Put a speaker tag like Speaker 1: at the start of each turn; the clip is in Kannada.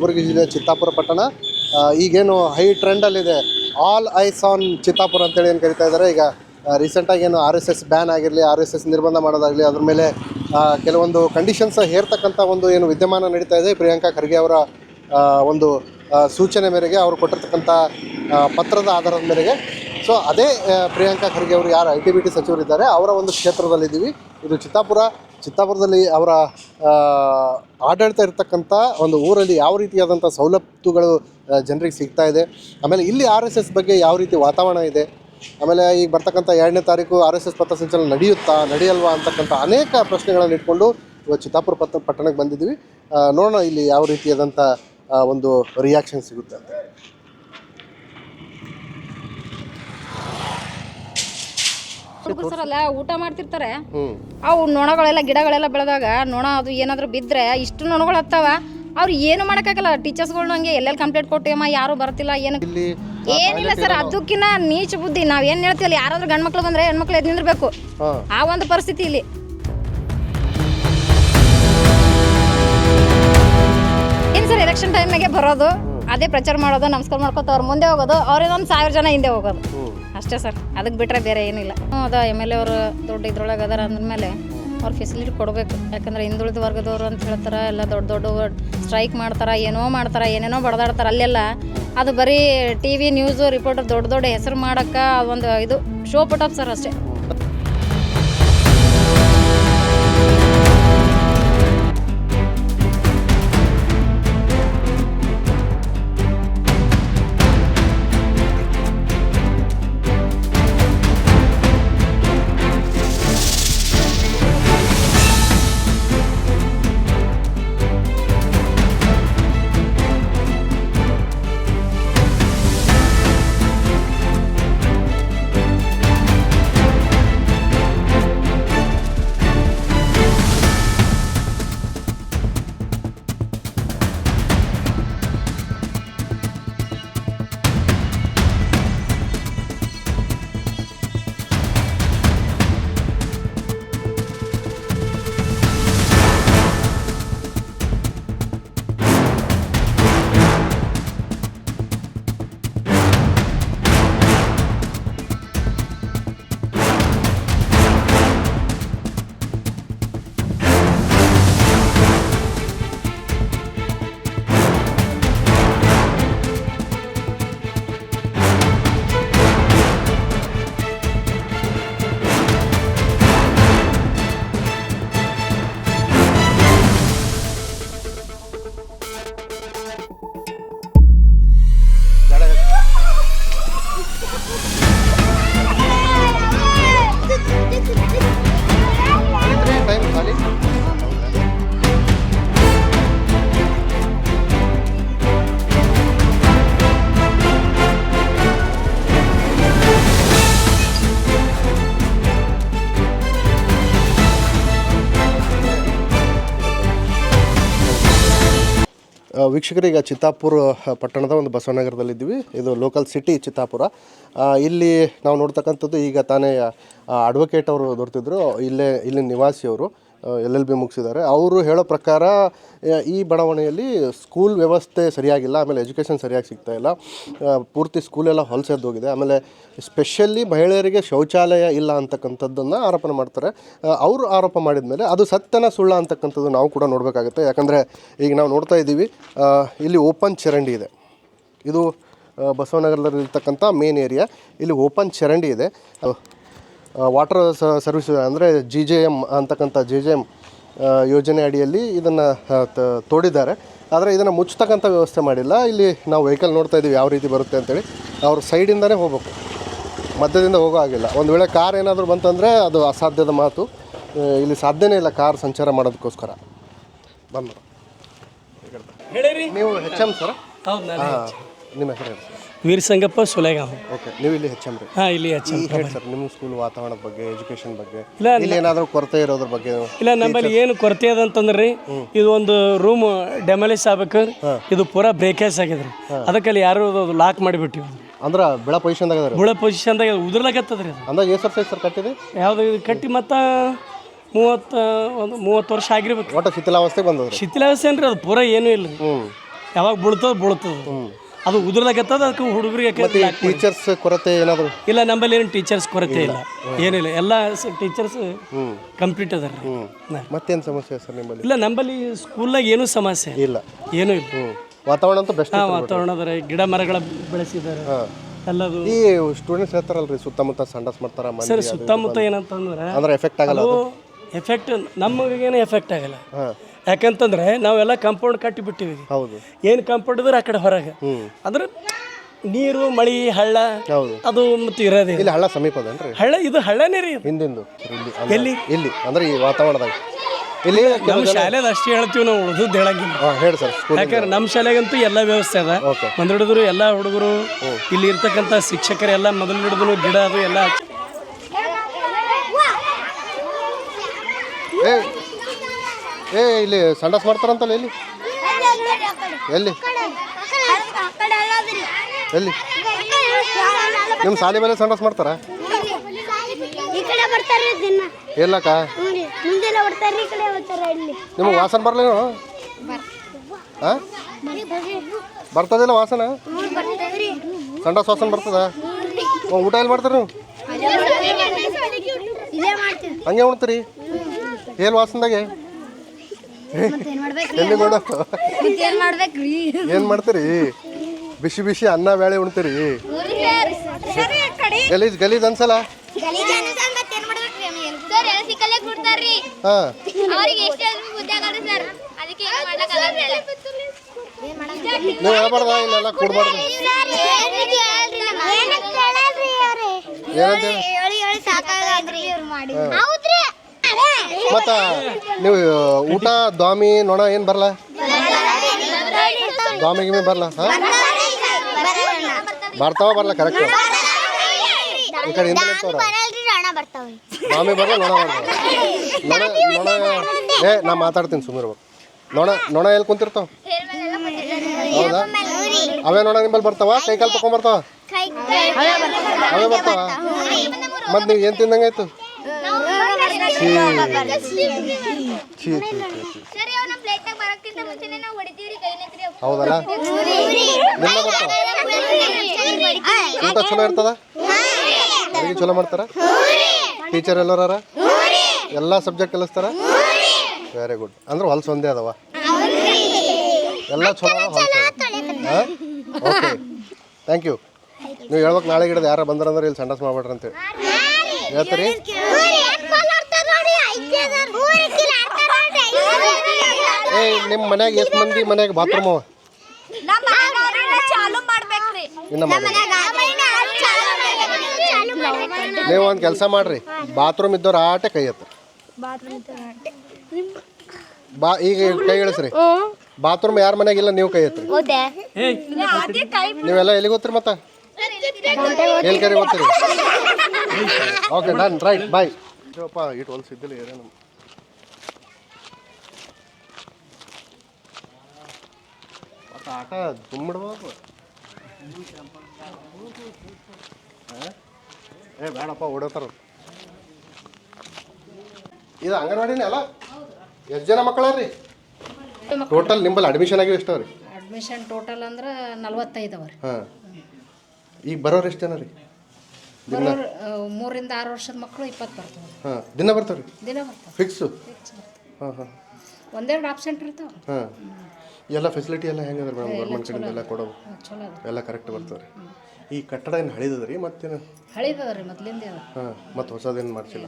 Speaker 1: ಕಲಬುರಗಿ ಜಿಲ್ಲೆ ಚಿತ್ತಾಪುರ ಪಟ್ಟಣ. ಈಗೇನು ಹೈ ಟ್ರೆಂಡಲ್ಲಿದೆ ಆಲ್ ಐಸ್ ಆನ್ ಚಿತ್ತಾಪುರ ಅಂತೇಳಿ ಏನು ಕರಿತಾ ಇದ್ದಾರೆ. ಈಗ ರೀಸೆಂಟಾಗಿ ಏನು ಆರ್ ಎಸ್ ಎಸ್ ಬ್ಯಾನ್ ಆಗಿರಲಿ ಆರ್ ಎಸ್ ಎಸ್ ನಿರ್ಬಂಧ ಮಾಡೋದಾಗಲಿ, ಅದ್ರ ಮೇಲೆ ಕೆಲವೊಂದು ಕಂಡೀಷನ್ಸ್ ಹೇರ್ತಕ್ಕಂಥ ಒಂದು ಏನು ವಿದ್ಯಮಾನ ನಡೀತಾ ಇದೆ. ಪ್ರಿಯಾಂಕಾ ಖರ್ಗೆ ಅವರ ಒಂದು ಸೂಚನೆ ಮೇರೆಗೆ ಅವರು ಕೊಟ್ಟಿರ್ತಕ್ಕಂಥ ಪತ್ರದ ಆಧಾರದ ಮೇರೆಗೆ. ಸೊ ಅದೇ ಪ್ರಿಯಾಂಕಾ ಖರ್ಗೆ ಅವರು ಯಾರು ಐ ಟಿ ಬಿ ಟಿ ಸಚಿವರಿದ್ದಾರೆ, ಅವರ ಒಂದು ಕ್ಷೇತ್ರದಲ್ಲಿದ್ದೀವಿ. ಇದು ಚಿತ್ತಾಪುರ ಚಿತ್ತಾಪುರದಲ್ಲಿ ಅವರ ಆಡಳಿತ ಇರತಕ್ಕಂಥ ಒಂದು ಊರಲ್ಲಿ ಯಾವ ರೀತಿಯಾದಂಥ ಸವಲತ್ತುಗಳು ಜನರಿಗೆ ಸಿಗ್ತಾ ಇದೆ. ಆಮೇಲೆ ಇಲ್ಲಿ ಆರ್ ಎಸ್ ಎಸ್ ಬಗ್ಗೆ ಯಾವ ರೀತಿ ವಾತಾವರಣ ಇದೆ? ಆಮೇಲೆ ಈಗ ಬರ್ತಕ್ಕಂಥ ಎರಡನೇ ತಾರೀಕು ಆರ್ ಎಸ್ ಎಸ್ ಪಥಸಂಚಲನ ನಡೆಯುತ್ತಾ, ನಡೆಯಲ್ವಾ ಅಂತಕ್ಕಂಥ ಅನೇಕ ಪ್ರಶ್ನೆಗಳನ್ನು ಇಟ್ಕೊಂಡು ಇವತ್ತು ಚಿತ್ತಾಪುರ ಪತ್ತ ಪಟ್ಟಣಕ್ಕೆ ಬಂದಿದ್ದೀವಿ. ನೋಡೋಣ ಇಲ್ಲಿ ಯಾವ ರೀತಿಯಾದಂಥ ಒಂದು ರಿಯಾಕ್ಷನ್ ಸಿಗುತ್ತೆ ಅಂತ.
Speaker 2: ಊಟ ಮಾಡ್ತಿರ್ತಾರೆ. ಅವು ನೊಣಗಳೆಲ್ಲ ಗಿಡಗಳೆಲ್ಲ ಬೆಳೆದಾಗ ನೊಣ ಅದು ಏನಾದರೂ ಬಿದ್ದರೆ ಇಷ್ಟು ನೊಣಗಳು ಹತ್ತಾವ ಅವ್ರು ಏನು ಮಾಡೋಕ್ಕಾಗಲ್ಲ. ಟೀಚರ್ಸ್ಗಳ್ನ ಹಂಗೆ ಎಲ್ಲೆಲ್ಲಿ ಕಂಪ್ಲೇಂಟ್ ಕೊಟ್ಟಿವಮ್ಮ ಯಾರು ಬರ್ತಿಲ್ಲ ಏನು ಏನಿಲ್ಲ ಸರ್ ಅದಕ್ಕಿನ್ನ ನೀಚ ಬುದ್ಧಿ. ನಾವು ಏನು ಹೇಳ್ತೀವಲ್ಲ ಯಾರಾದ್ರೂ ಗಂಡು ಮಕ್ಳು ಬಂದರೆ ಹೆಣ್ಮಕ್ಳು ಎದ್ದು ನಿಂದಿರ್ಬೇಕು. ಆ ಒಂದು ಪರಿಸ್ಥಿತಿ ಇಲ್ಲಿ. ಏನು ಸರ್ ಎಲೆಕ್ಷನ್ ಟೈಮಿಗೆ ಬರೋದು? ಅದೇ ಪ್ರಚಾರ ಮಾಡೋದು ನಮಸ್ಕಾರ ಮಾಡ್ಕೊತ ಅವ್ರು ಮುಂದೆ ಹೋಗೋದು ಅವ್ರೇನೊಂದು ಸಾವಿರ ಜನ ಹಿಂದೆ ಹೋಗೋದು. ಅಷ್ಟೇ ಸರ್. ಅದಕ್ಕೆ ಬಿಟ್ಟರೆ ಬೇರೆ ಏನಿಲ್ಲ. ಹ್ಞೂ, ಅದ ಎಂ ಎಲ್ ಎ ಅವರು ದೊಡ್ಡ ಇದ್ರೊಳಗೆ ಅದಾರ ಅಂದಮೇಲೆ ಅವ್ರು ಫೆಸಿಲಿಟಿ ಕೊಡಬೇಕು. ಯಾಕಂದ್ರೆ ಹಿಂದುಳಿದ ವರ್ಗದವರು ಅಂತ ಹೇಳ್ತಾರೆ, ಎಲ್ಲ ದೊಡ್ಡ ದೊಡ್ಡ ಸ್ಟ್ರೈಕ್ ಮಾಡ್ತಾರೆ, ಏನೋ ಮಾಡ್ತಾರೆ, ಏನೇನೋ ಬಡದಾಡ್ತಾರೆ ಅಲ್ಲೆಲ್ಲ. ಅದು ಬರೀ ಟಿ ವಿ ನ್ಯೂಸು ರಿಪೋರ್ಟರ್ ದೊಡ್ಡ ದೊಡ್ಡ ಹೆಸರು ಮಾಡೋಕ್ಕೆ ಒಂದು ಇದು ಶೋ ಪುಟಪ್ ಸರ್ ಅಷ್ಟೇ.
Speaker 1: ವೀಕ್ಷಕರೀಗ ಚಿತ್ತಾಪುರ ಪಟ್ಟಣದ ಒಂದು ಬಸವನಗರದಲ್ಲಿದ್ದೀವಿ. ಇದು ಲೋಕಲ್ ಸಿಟಿ ಚಿತ್ತಾಪುರ. ಇಲ್ಲಿ ನಾವು ನೋಡ್ತಕ್ಕಂಥದ್ದು ಈಗ ತಾನೇ ಅಡ್ವೊಕೇಟ್ ಅವರು ದೊರೆತಿದ್ರು. ಇಲ್ಲೇ ಇಲ್ಲಿನ ನಿವಾಸಿಯವರು. ಎಲ್ ಎಲ್ ಬಿ ಮುಗಿಸಿದ್ದಾರೆ. ಅವರು ಹೇಳೋ ಪ್ರಕಾರ ಈ ಬಡಾವಣೆಯಲ್ಲಿ ಸ್ಕೂಲ್ ವ್ಯವಸ್ಥೆ ಸರಿಯಾಗಿಲ್ಲ, ಆಮೇಲೆ ಎಜುಕೇಷನ್ ಸರಿಯಾಗಿ ಸಿಗ್ತಾ ಇಲ್ಲ ಪೂರ್ತಿ ಸ್ಕೂಲೆಲ್ಲ ಹೊಲಸೆದ್ದೋಗಿದೆ ಆಮೇಲೆ ಸ್ಪೆಷಲಿ ಮಹಿಳೆಯರಿಗೆ ಶೌಚಾಲಯ ಇಲ್ಲ ಅಂತಕ್ಕಂಥದ್ದನ್ನು ಆರೋಪನ ಮಾಡ್ತಾರೆ. ಅವರು ಆರೋಪ ಮಾಡಿದ ಮೇಲೆ ಅದು ಸತ್ಯನ ಸುಳ್ಳ ಅಂತಕ್ಕಂಥದ್ದು ನಾವು ಕೂಡ ನೋಡಬೇಕಾಗುತ್ತೆ. ಯಾಕಂದರೆ ಈಗ ನಾವು ನೋಡ್ತಾ ಇದ್ದೀವಿ ಇಲ್ಲಿ ಓಪನ್ ಚರಂಡಿ ಇದೆ. ಇದು ಬಸವನಗರದಲ್ಲಿರ್ತಕ್ಕಂಥ ಮೇನ್ ಏರಿಯಾ ಇಲ್ಲಿ ಓಪನ್ ಚರಂಡಿ ಇದೆ. ವಾಟರ್ ಸರ್ವಿಸ್ ಅಂದರೆ ಜಿ ಜೆ ಎಂ ಅಂತಕ್ಕಂಥ ಜಿ ಜೆ ಎಂ ಯೋಜನೆ ಅಡಿಯಲ್ಲಿ ಇದನ್ನು ತೋಡಿದ್ದಾರೆ. ಆದರೆ ಇದನ್ನು ಮುಚ್ಚತಕ್ಕಂಥ ವ್ಯವಸ್ಥೆ ಮಾಡಿಲ್ಲ. ಇಲ್ಲಿ ನಾವು ವೆಹಿಕಲ್ ನೋಡ್ತಾ ಇದ್ದೀವಿ ಯಾವ ರೀತಿ ಬರುತ್ತೆ ಅಂತೇಳಿ. ಅವ್ರ ಸೈಡಿಂದನೇ ಹೋಗ್ಬೇಕು. ಮಧ್ಯದಿಂದ ಹೋಗೋ ಆಗಿಲ್ಲ ಒಂದು ವೇಳೆ ಕಾರ್ ಏನಾದರೂ ಬಂತಂದರೆ ಅದು ಅಸಾಧ್ಯದ ಮಾತು. ಇಲ್ಲಿ ಸಾಧ್ಯನೇ ಇಲ್ಲ ಕಾರ್ ಸಂಚಾರ ಮಾಡೋದಕ್ಕೋಸ್ಕರ. ಬಂದು ನೀವು ಹೆಚ್ ಎಂ ಸರ್? ಹಾಂ ನಿಮ್ಮ ಹೆಸರು ಹೇಳಿ ಸರ್
Speaker 3: ವೀರ್ ಸಂಗಪ್ಪ
Speaker 1: ಓಕೆ ನೀವು ಇಲ್ಲಿ ಹೆಚ್ ಎಂ
Speaker 3: ಹಾಂ ಇಲ್ಲಿ ಹಚ್ಚ
Speaker 1: ಹೇಳಿ ಸರ್ ನಿಮ್ಮ ಸ್ಕೂಲ್ ವಾತಾವರಣದ ಬಗ್ಗೆ ಎಜುಕೇಶನ್ ಬಗ್ಗೆ
Speaker 3: ಇಲ್ಲ,
Speaker 1: ಇಲ್ಲಿ. ಏನಾದರೂ ಕೊರತೆ ಇರೋದ್ರ ಬಗ್ಗೆ
Speaker 3: ಇಲ್ಲ ನಮ್ಮಲ್ಲಿ ಏನು ಕೊರತೆ ಅದ ಅಂತಂದ್ರಿ ಇದು ಒಂದು ರೂಮ್ ಡೆಮಾಲಿಶ್ ಆಗ್ಬೇಕು. ಇದು ಪೂರಾ ಬ್ರೇಕೇಜ್ ಆಗಿದ್ರಿ. ಅದಕ್ಕೆ ಅಲ್ಲಿ ಯಾರು ಲಾಕ್ ಮಾಡಿಬಿಟ್ಟಿವಿ.
Speaker 1: ಅಂದ್ರೆ ಬೆಳ ಪೊಸಿಷನ್ದಾಗ ಅದ?
Speaker 3: ಬಿಳ ಪೊಸಿಷನ್ದಾಗ ಉದುರ್ಲಾಕತ್ತದ್ರಿ ಅದು.
Speaker 1: ಅಂದಾಗ ಎಷ್ಟು ವರ್ಷ ಸರ್ ಕಟ್ಟಿದೆ?
Speaker 3: ಯಾವುದು ಇದು ಕಟ್ಟಿ ಮತ್ತು ಮೂವತ್ತು ಒಂದು ಮೂವತ್ತು ವರ್ಷ ಆಗಿರ್ಬೇಕು.
Speaker 1: ಒಟ್ಟು ಶಿಥಿಲಾವಸ್ಥೆ ಬಂದದ
Speaker 3: ಶಿಥಿಲಾವಸ್ಥೆ ಏನ್ರಿ ಅದು ಪೂರಾ ಏನೂ ಇಲ್ಲ. ಯಾವಾಗ ಬೀಳ್ತದ ಬೀಳ್ತದ. ಅದು ಉದುರ್ಲಾಗತ್ತದ ಅದಕ್ಕೆ ಹುಡುಗರಿಗೆ
Speaker 1: ಟೀಚರ್ಸ್ ಕೊರತೆ ಏನಾದರೂ?
Speaker 3: ಇಲ್ಲ ನಮ್ಮಲ್ಲಿ ಏನು ಟೀಚರ್ಸ್ ಕೊರತೆ ಇಲ್ಲ. ಏನಿಲ್ಲ ಎಲ್ಲ ಟೀಚರ್ಸ್ ಕಂಪ್ಲೀಟ್ ಅದಾರ.
Speaker 1: ಮತ್ತೇನು ಸಮಸ್ಯೆ ಸರ್ ನಿಮ್ಮಲ್ಲಿ?
Speaker 3: ಇಲ್ಲ ನಂಬಲ್ಲಿ ಸ್ಕೂಲ್ನಾಗ ಏನೂ ಸಮಸ್ಯೆ
Speaker 1: ಇಲ್ಲ.
Speaker 3: ಏನು ಇಲ್ಲ.
Speaker 1: ವಾತಾವರಣ ಅಂತ ಬೆಸ್ಟ್
Speaker 3: ವಾತಾವರಣ ಅದರ ಗಿಡ ಮರಗಳ ಬೆಳೆಸಿದ್ದಾರೆ ಎಲ್ಲದು.
Speaker 1: ಈ ಸ್ಟೂಡೆಂಟ್ಸ್ ಹೇಳ್ತಾರಲ್ರಿ ಸುತ್ತಮುತ್ತ ಸಂಡಸ್ ಮಾಡ್ತಾರ
Speaker 3: ಸರ್ ಸುತ್ತಮುತ್ತ ಏನಂತಂದ್ರೆ
Speaker 1: ಅಂದ್ರೆ ಎಫೆಕ್ಟ್ ಆಗಲ್ಲ
Speaker 3: ಎಫೆಕ್ಟ್ ನಮಗೇನು ಎಫೆಕ್ಟ್ ಆಗಲ್ಲ. ಯಾಕಂತಂದ್ರೆ ನಾವೆಲ್ಲ ಕಾಂಪೌಂಡ್ ಕಟ್ಟಿ ಬಿಟ್ಟಿವಿ
Speaker 1: ಹೌದು.
Speaker 3: ಏನು ಕಾಂಪೌಂಡ್ ಇದ್ರೆ ಆ ಕಡೆ ಹೊರಗೆ. ಅಂದ್ರೆ ನೀರು ಮಳಿ ಹಳ್ಳ
Speaker 1: ಹೌದು.
Speaker 3: ಅದು ಮತ್ತೆ ಇರೋದೇ
Speaker 1: ಇಲ್ಲಿ. ಹಳ್ಳ ಸಮೀಪ ಅದೇನ್ರಿ
Speaker 3: ಹಳ್ಳ ಇದು ಹಳ್ಳನೇ ರೀ.
Speaker 1: ಹಿಂದಿಂದು. ಇಲ್ಲಿ ಇಲ್ಲಿ ಅಂದ್ರೆ ಈ ವಾತಾವರಣದಾಗ. ಇಲ್ಲಿ
Speaker 3: ನಮ್ಮ ಶಾಲೆದ ಅಷ್ಟೇ ಹೇಳ್ತೀವಿ ನಾವು ಉಳಿದು ಹೇಳಂಗಿಲ್ಲ.
Speaker 1: ಹೇಳಿ ಸರ್
Speaker 3: ಯಾಕಂದ್ರೆ ನಮ್ಮ ಶಾಲೆಗಂತೂ ಎಲ್ಲ ವ್ಯವಸ್ಥೆ ಅದ. ಮೊದಲು ಹಿಡಿದ್ರು ಎಲ್ಲ ಹುಡುಗರು ಇಲ್ಲಿ ಇರ್ತಕ್ಕಂಥ ಶಿಕ್ಷಕರೆಲ್ಲ ಮೊದಲು ಹಿಡಿದ್ರು ಗಿಡ ಅದು ಎಲ್ಲ ಹಚ್ಚಿ-
Speaker 1: ಏ, ಇಲ್ಲಿ ಸಂಡಸ್ ಮಾಡ್ತಾರಂತಲ್ಲ, ಎಲ್ಲಿ? ಎಲ್ಲಿ? ಎಲ್ಲಿ? ನಿಮ್ಮ ಶಾಲೆ ಮೇಲೆ ಸಂಡಸ್ ಮಾಡ್ತಾರ? ಎಲ್ಲಕ್ಕ? ನಿಮಗೆ ವಾಸನ ಬರ್ಲೇನು? ಹಾಂ ಬರ್ತದಿಲ್ಲ ವಾಸನ? ಸಂಡಾಸ್ ವಾಸನ ಬರ್ತದ? ಊಟ ಎಲ್ಲಿ ಮಾಡ್ತಾರ ನೀವು? ಹಂಗೆ ಉಣ್ತೀರಿ? ಏನು ವಾಸನದಾಗೆ? ಎಲ್ಲಿ ಏನು ಮಾಡ್ತೀರಿ? ಬಿಸಿ ಬಿಸಿ ಅನ್ನ ಬೇಳೆ ಉಣ್ತೀರಿ? ಗಲೀಜ್ ಗಲೀಜ್ ಅನ್ಸಲ್ಲ? ಹಾಂ. ನೀವು ಹೇಳ್ಬಾರ್ದ? ಇಲ್ಲೆಲ್ಲ ಕೊಡ್ಬಾರ್ದು. ಏನಂತ ಹೇಳಿ ಮತ್ತು ನೀವು ಊಟ, ದ್ವಾಮಿ, ನೋಣ ಏನು ಬರಲ್ಲ ದ್ವಾಮಿ ಗಿಮಿ ಬರಲ್ಲ ಬರ್ತಾವ ಬರಲ್ಲ ಕರೆಕ್ಟ್ ಈ ಕಡೆ ಹಿಂದೆ ದ್ವಾಮಿ ಬರಲ್ಲ ನೋಣ ಬರಲ್ಲ ನೋಣ, ನೊಣ, ಏ, ನಾ ಮಾತಾಡ್ತೀನಿ ಸುಮ್ಮನೆ ನೋಣ ನೋಣ ಎಲ್ಲಿ ಕುಂತಿರ್ತಾವ? ಹೌದಾ? ಅವೇ ನೋಣ ನಿಂಬಲ್ಲಿ ಬರ್ತಾವ? ಕೈ ಕಾಲು ತಗೊಂಬರ್ತಾವ ಅವೇ ಬರ್ತಾವ? ಮತ್ತೆ ನೀವು ಏನು ತಿಂದಂಗಾಯ್ತು? ಹೌದಲ್ಲ? ಊಟ ಚಲೋ ಇರ್ತದ? ಚಲೋ ಮಾಡ್ತಾರ? ಟೀಚರ್ ಎಲ್ಲರ ಎಲ್ಲ ಸಬ್ಜೆಕ್ಟ್ ಕಲಿಸ್ತಾರ? ವೆರಿ ಗುಡ್ ಅಂದ್ರೆ ಹೊಲ್ಸ್ ಒಂದೇ ಅದಾವ? ಎಲ್ಲ ಚಲೋ ಓಕೆ ಥ್ಯಾಂಕ್ ಯು ನೀವು ಹೇಳ್ಬೇಕು ನಾಳೆ ಗಿಡದ ಯಾರು ಬಂದ್ರಂದ್ರೆ ಇಲ್ಲಿ ಸಂಡಸ್ ಮಾಡ್ಬೇಡ್ರಿ ಅಂತೇಳಿ. ಹೇಳ್ತೀರಿ? ಏ ನಿಮ್ಮ ಮನ್ಯಾಗ ಎಷ್ಟು ಮಂದಿ ಮನ್ಯಾಗ ಬಾತ್ರೂಮ್ ಅವ? ನೀವು ಒಂದು ಕೆಲಸ ಮಾಡ್ರಿ. ಬಾತ್ರೂಮ್ ಇದ್ದವ್ರ ಆಟೆ ಕೈ ಎತ್ತ. ಬಾ ಈಗ ಕೈ ಇಳಿಸ್ರಿ. ಬಾತ್ರೂಮ್ ಯಾರ ಮನ್ಯಾಗಿಲ್ಲ ನೀವು ಕೈ
Speaker 3: ಏಯ್
Speaker 1: ನೀವೆಲ್ಲ ಎಲ್ಲಿಗೆ ಹೋಗ್ತೀರಿ ಮತ್ತೆ? ಎಲ್ಲಿ ಕರಿ ಹೋಗ್ತೀರಿ ಓಕೆ ಡನ್ ರೈಟ್ ಬಾಯ್ ಇಟ್ ಇಟ್ಟು ಹೊಲ್ಸ್ ಇದ್ದಿಲ್ಲ ಏನೇನು ಆಟ ತುಂಬಿಡ್ಬೇಕು ಏ ಬೇಡಪ್ಪ ಓಡೋತಾರ. ಇದು ಅಂಗನವಾಡಿನೇ ಅಲ್ಲ? ಎಷ್ಟು ಜನ ಮಕ್ಕಳ ರೀ ಟೋಟಲ್ ನಿಂಬಲ್ಲಿ ಅಡ್ಮಿಷನ್ ಆಗಿವೆ ಎಷ್ಟು ರೀ
Speaker 2: ಅಡ್ಮಿಷನ್ ಟೋಟಲ್ ಅಂದ್ರೆ ನಲ್ವತ್ತೈದು ಅವ ರೀ
Speaker 1: ಹಾಂ. ಈಗ ಬರೋರು ಎಷ್ಟು ಜನ ರೀ
Speaker 2: ಬರೋರು ಮೂರಿಂದ ಆರು ವರ್ಷದ ಮಕ್ಕಳು ಇಪ್ಪತ್ತು ಬರ್ತವೆ
Speaker 1: ಹಾಂ ದಿನ ಬರ್ತಾವೆ ರೀ
Speaker 2: ದಿನ ಬರ್ತಾವೆ
Speaker 1: ಫಿಕ್ಸು ಹಾಂ ಹಾಂ.
Speaker 2: ಒಂದೆರಡು ಆಬ್ಸೆಂಟ್ ಇರ್ತಾವೆ.
Speaker 1: ಹಾಂ. ಎಲ್ಲ ಫೆಸಿಲಿಟಿ ಎಲ್ಲ ಹೆಂಗ ಮೇಡಮ್ ಗೌರ್ಮೆಂಟ್ ಕಡೆಯಿಂದ ಎಲ್ಲ
Speaker 2: ಚಲೋ ಅದ.
Speaker 1: ಎಲ್ಲ ಕರೆಕ್ಟ್ ಬರ್ತವೆ ರೀ ಈ ಕಟ್ಟಡ ಏನು ಹಳಿದದ ರೀ ಮತ್ತೇನು?
Speaker 2: ಹಳೇದದ ರೀ ಮೊದ್ಲಿಂದ ಅದ.
Speaker 1: ಹಾಂ ಮತ್ತು ಹೊಸದೇನು ಮಾಡಿಸಿಲ್ಲ?